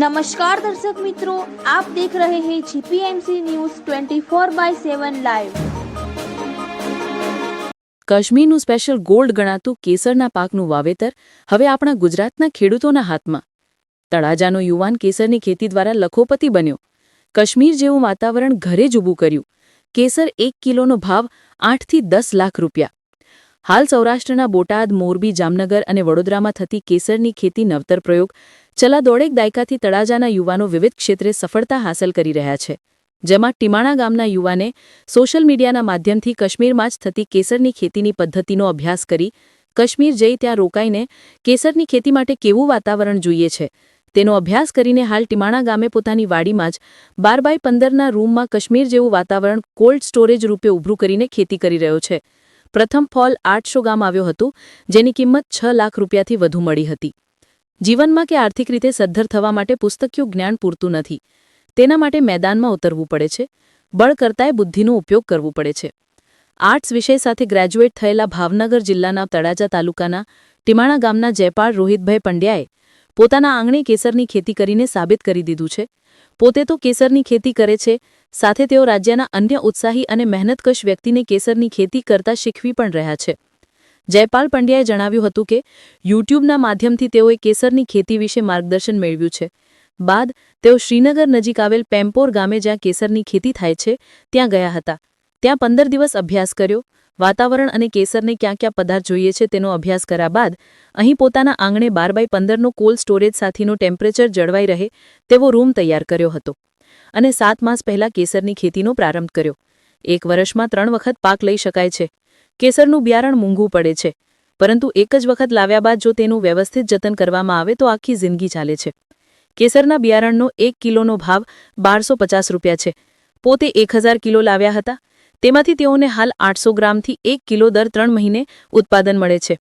નમસ્કાર દર્શક મિત્રો આપ દેખ રહે હૈ જીપીએમસી ન્યૂઝ 24 બાય 7 લાઈવ કાશ્મીરનું સ્પેશિયલ ગોલ્ડ ગણાતું કેસરના પાકનું વાવેતર હવે આપણા ગુજરાતના ખેડૂતોના હાથમાં. તળાજાનો યુવાન કેસરની ખેતી દ્વારા લખોપતિ બન્યો. કાશ્મીર જેવું વાતાવરણ ઘરે જ ઊભું કર્યું. કેસર એક કિલોનો ભાવ આઠથી દસ લાખ રૂપિયા. હાલ સૌરાષ્ટ્રના બોટાદ, મોરબી, જામનગર અને વડોદરામાં થતી કેસરની ખેતી નવતર પ્રયોગ, છેલ્લા દોઢેક દાયકાથી તળાજાના યુવાનો વિવિધ ક્ષેત્રે સફળતા હાંસલ કરી રહ્યા છે. જેમાં ટીમાણા ગામના યુવાને સોશિયલ મીડિયાના માધ્યમથી કાશ્મીરમાં જ થતી કેસરની ખેતીની પદ્ધતિનો અભ્યાસ કરી, કાશ્મીર જઈ ત્યાં રોકાઈને કેસરની ખેતી માટે કેવું વાતાવરણ જોઈએ છે, તેનો અભ્યાસ કરીને હાલ ટીમાણા ગામે પોતાની વાડીમાં જ બાર બાય પંદરના રૂમમાં કાશ્મીર જેવું વાતાવરણ કોલ્ડ સ્ટોરેજ રૂપે ઉભરું કરીને ખેતી કરી રહ્યો છે. પ્રથમ ફોલ આઠસો ગામ આવ્યો હતો, જેની કિંમત છ લાખ રૂપિયાથી વધુ મળી હતી. જીવનમાં કે આર્થિક રીતે સદ્ધર થવા માટે પુસ્તકીયું જ્ઞાન પૂરતું નથી. તેના માટે મેદાનમાં ઉતરવું પડે છે બળ કરતાંય બુદ્ધિનો ઉપયોગ કરવું પડે છે. આર્ટ્સ વિષય સાથે ગ્રેજ્યુએટ થયેલા ભાવનગર જિલ્લાના તળાજા તાલુકાના ટીમાણા ગામના જયપાળ રોહિતભાઈ પંડ્યાએ પોતાના આંગણે કેસરની ખેતી કરીને સાબિત કરી દીધું છે. પોતે તો કેસરની ખેતી કરે છે. સાથે તેઓ રાજ્યના અન્ય ઉત્સાહી અને મહેનતકશ વ્યક્તિને કેસરની ખેતી કરતા શીખવી પણ રહ્યા છે. જયપાલ પંડ્યાએ જણાવ્યું હતું કે, યુટ્યુબના માધ્યમથી તેઓએ કેસરની ખેતી વિશે માર્ગદર્શન મેળવ્યું છે. બાદ, તેઓ શ્રીનગર નજીક આવેલ પેમ્પોર ગામે જ્યાં કેસરની ખેતી થાય છે, ત્યાં ગયા હતા. ત્યાં પંદર દિવસ અભ્યાસ કર્યો. વાતાવરણ અને કેસરને ક્યાં ક્યાં પદાર્થ જોઈએ છે તેનો અભ્યાસ કર્યા બાદ અહીં પોતાના આંગણે બાર બાય પંદરનો કોલ્ડ સ્ટોરેજ સાથેનું ટેમ્પરેચર જળવાઈ રહે તેવો રૂમ તૈયાર કર્યો હતો. અને સાત માસ પહેલાં કેસરની ખેતીનો પ્રારંભ કર્યો. એક વર્ષમાં ત્રણ વખત પાક લઈ શકાય છે. કેસરનું બિયારણ મૂંઘું પડે છે. પરંતુ એક જ વખત લાવ્યા બાદ જો તેનું વ્યવસ્થિત જતન કરવામાં આવે તો આખી જિંદગી ચાલે છે. કેસરના બિયારણનો એક કિલોનો ભાવ બારસો રૂપિયા છે. પોતે એક કિલો લાવ્યા હતા. તેમાંથી તેઓને હાલ આઠસો ગ્રામથી એક કિલો દર ત્રણ મહિને ઉત્પાદન મળે છે.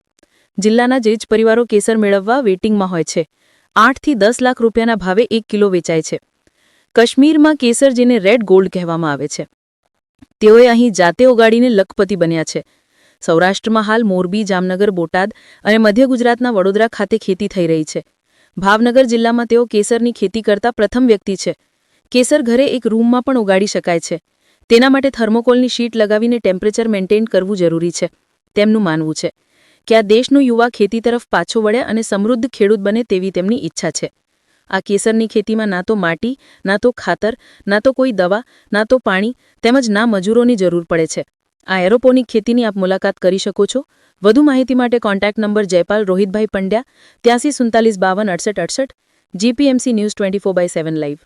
જિલ્લાના જે જ પરિવારો કેસર મેળવવા વેઇટિંગમાં હોય છે. આઠથી દસ લાખ રૂપિયાના ભાવે એક કિલો વેચાય છે. કાશ્મીરમાં કેસર જેને રેડ ગોલ્ડ કહેવામાં આવે છે. તેઓએ અહીં જાતે ઉગાડીને લખપતિ બન્યા છે. સૌરાષ્ટ્રમાં હાલ મોરબી, જામનગર, બોટાદ અને મધ્ય ગુજરાતના વડોદરા ખાતે ખેતી થઈ રહી છે. ભાવનગર જિલ્લામાં તેઓ કેસરની ખેતી કરતા પ્રથમ વ્યક્તિ છે. કેસર ઘરે એક રૂમમાં પણ ઉગાડી શકાય છે. તેના માટે થર્મોકોલની શીટ લગાવીને ટેમ્પરેચર મેન્ટેન કરવું જરૂરી છે. તેમનું માનવું છે કે આ દેશનું યુવા ખેતી તરફ પાછો વળે અને સમૃદ્ધ ખેડૂત બને તેવી તેમની ઈચ્છા છે. આ કેસરની ખેતીમાં ના તો માટી, ના તો ખાતર, ના તો કોઈ દવા, ના તો પાણી, તેમજ ના મજૂરોની જરૂર પડે છે. આ એરોપોનિક ખેતીની આપ મુલાકાત કરી શકો છો. વધુ માહિતી માટે કોન્ટેક્ટ નંબર જયપાલ રોહિતભાઈ પંડ્યા, ત્યાંસી સુડતાલીસ બાવન અડસઠ અડસઠ, GPMC news twenty four by seven live.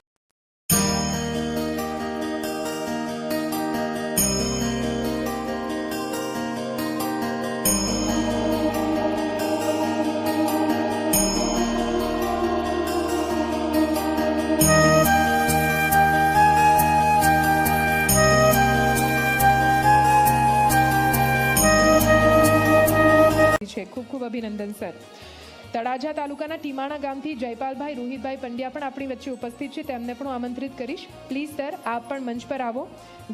ખૂબ ખૂબ અભિનંદન સર. તળાજા તાલુકાના ટીમાણા ગામથી જયપાલભાઈ, રોહિતભાઈ પંડ્યા પણ આપણી વચ્ચે ઉપસ્થિત છે. તેમને પણ આમંત્રિત કરીશ. પ્લીઝ સર, આપ પણ મંચ પર આવો.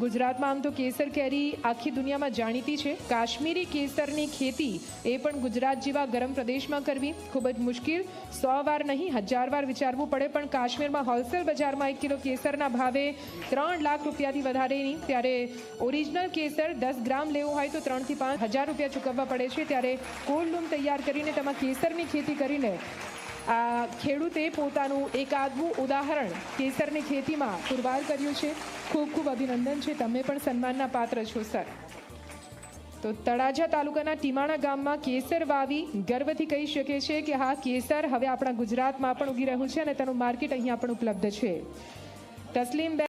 ગુજરાતમાં આમ તો કેસર કેરી આખી દુનિયામાં જાણીતી છે. કાશ્મીરી કેસરની ખેતી એ પણ ગુજરાત જેવા ગરમ પ્રદેશમાં કરવી ખૂબ જ મુશ્કેલ. સો વાર નહીં, હજાર વાર વિચારવું પડે, પણ કાશ્મીરમાં હોલસેલ બજારમાં એક કિલો કેસરના ભાવે ત્રણ લાખ રૂપિયાથી વધારે નહીં. ત્યારે ઓરિજિનલ કેસર દસ ગ્રામ લેવું હોય તો ત્રણથી પાંચ હજાર રૂપિયા ચૂકવવા પડે છે. ત્યારે કોલ્ડ લૂમ તૈયાર કરીને તેમાં કેસરની ખેતી કરીને આ ખેડૂતે પોતાનું એક ઉદાહરણ કેસરની ખેતીમાં પુરવાર કર્યું છે. ખૂબ ખૂબ અભિનંદન છે. તમે પણ સન્માનના પાત્ર છો, સર. તો તળાજા તાલુકાના ટીમાણા ગામમાં કેસર વાવી ગર્વથી કહી શકે છે કે હા, કેસર હવે આપણા ગુજરાતમાં પણ ઉગી રહ્યું છે અને તેનું માર્કેટ અહીંયા પણ ઉપલબ્ધ છે. તસ્લીમ